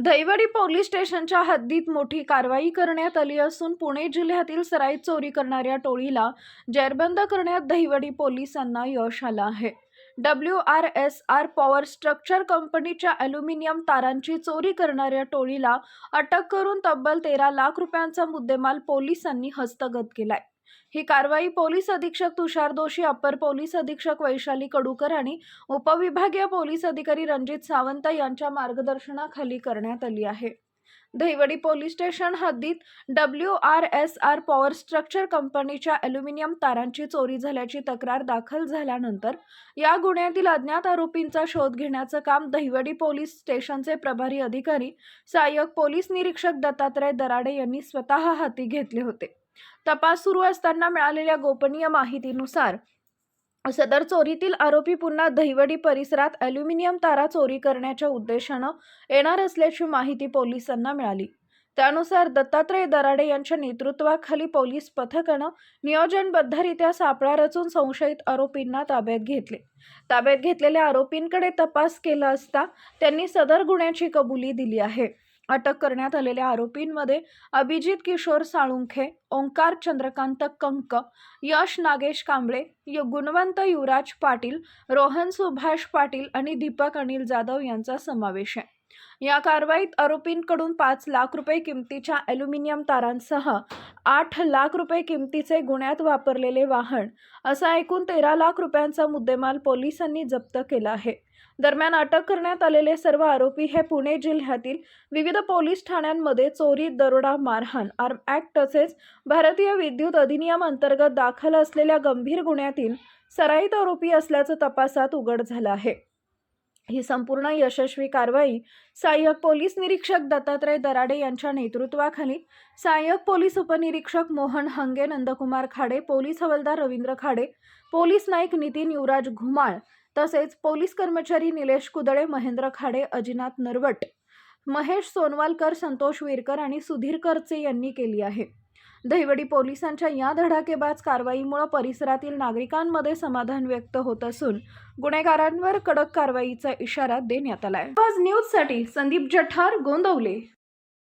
Dahiwadi police स्टेशनच्या हद्दीत मोठी कारवाई करण्यात आली असून पुणे जिल्ह्यातील सराईत चोरी करणाऱ्या टोळीला जेरबंद करण्यात दहिवडी पोलिसांना यश आलं आहे. W R S R power structure कंपनीच्या अल्युमिनियम तारांची चोरी करणाऱ्या टोळीला अटक करून तब्बल तेरा लाख रुपयांचा मुद्देमाल पोलिसांनी हस्तगत केलाय. ही कारवाई पोलीस अधीक्षक तुषार दोषी अप्पर पोलीस अधीक्षक वैशाली कडूकर आणि उपविभागीय पोलीस अधिकारी रणजित सावंत यांच्या मार्गदर्शनाखाली करण्यात आली आहे. दहिवडी पोलीस स्टेशन हद्दीत W R S R power structure कंपनीच्या अल्युमिनियम तारांची चोरी झाल्याची तक्रार दाखल झाल्यानंतर या गुन्ह्यातील अज्ञात आरोपींचा शोध घेण्याचं काम दहिवडी पोलीस स्टेशनचे प्रभारी अधिकारी सहाय्यक पोलीस निरीक्षक दत्तात्रय दराडे यांनी स्वतः हाती घेतले होते. तपास सुरू असताना मिळालेल्या गोपनीय माहितीनुसार सदर चोरीतील आरोपी पुन्हा दहिवडी परिसरात अल्युमिनियम तारा चोरी करण्याच्या उद्देशानं येणार असल्याची माहिती पोलिसांना मिळाली. त्यानुसार दत्तात्रय दराडे यांच्या नेतृत्वाखाली पोलीस पथकानं नियोजनबद्धरित्या सापळा रचून संशयित आरोपींना ताब्यात घेतले. ताब्यात घेतलेल्या आरोपींकडे तपास केला असता त्यांनी सदर गुन्ह्याची कबुली दिली आहे. अटक करण्यात आलेल्या आरोपींमध्ये अभिजित किशोर साळुंखे ओंकार चंद्रकांत कंक यश नागेश कांबळे य- गुणवंत युवराज पाटील रोहन सुभाष पाटील आणि दीपक अनिल जाधव यांचा समावेश आहे. या कारवाईत आरोपींकडून पाच लाख रुपये किमतीच्या ॲल्युमिनियम तारांसह आठ लाख रुपये किमतीचे गुन्ह्यात वापरलेले वाहन असा एकूण तेरा लाख रुपयांचा मुद्देमाल पोलिसांनी जप्त केला आहे. दरम्यान अटक करण्यात आलेले सर्व आरोपी हे पुणे जिल्ह्यातील विविध पोलीस ठाण्यांमध्ये चोरी दरोडा मारहाण आर्म ॲक्ट तसेच भारतीय विद्युत अधिनियम अंतर्गत दाखल असलेल्या गंभीर गुन्ह्यातील सराईत आरोपी असल्याचं तपासात उघड झालं आहे. ही संपूर्ण यशस्वी कारवाई सहाय्यक पोलीस निरीक्षक दत्तात्रय दराडे यांच्या नेतृत्वाखाली सहाय्यक पोलीस उपनिरीक्षक मोहन हंगे नंदकुमार खाडे पोलीस हवालदार रवींद्र खाडे पोलीस नाईक नितीन युवराज घुमाळ तसेच पोलीस कर्मचारी निलेश कुदळे महेंद्र खाडे अजिनाथ नरवट महेश सोनवालकर संतोष विरकर आणि सुधीर करचे यांनी केली आहे. दहिवडी पोलिसांच्या या धडाकेबाज कारवाईमुळे परिसरातील नागरिकांमध्ये समाधान व्यक्त होत असून गुन्हेगारांवर कडक कारवाईचा इशारा देण्यात आलाय. आज न्यूजसाठी संदीप जठार गोंदवले.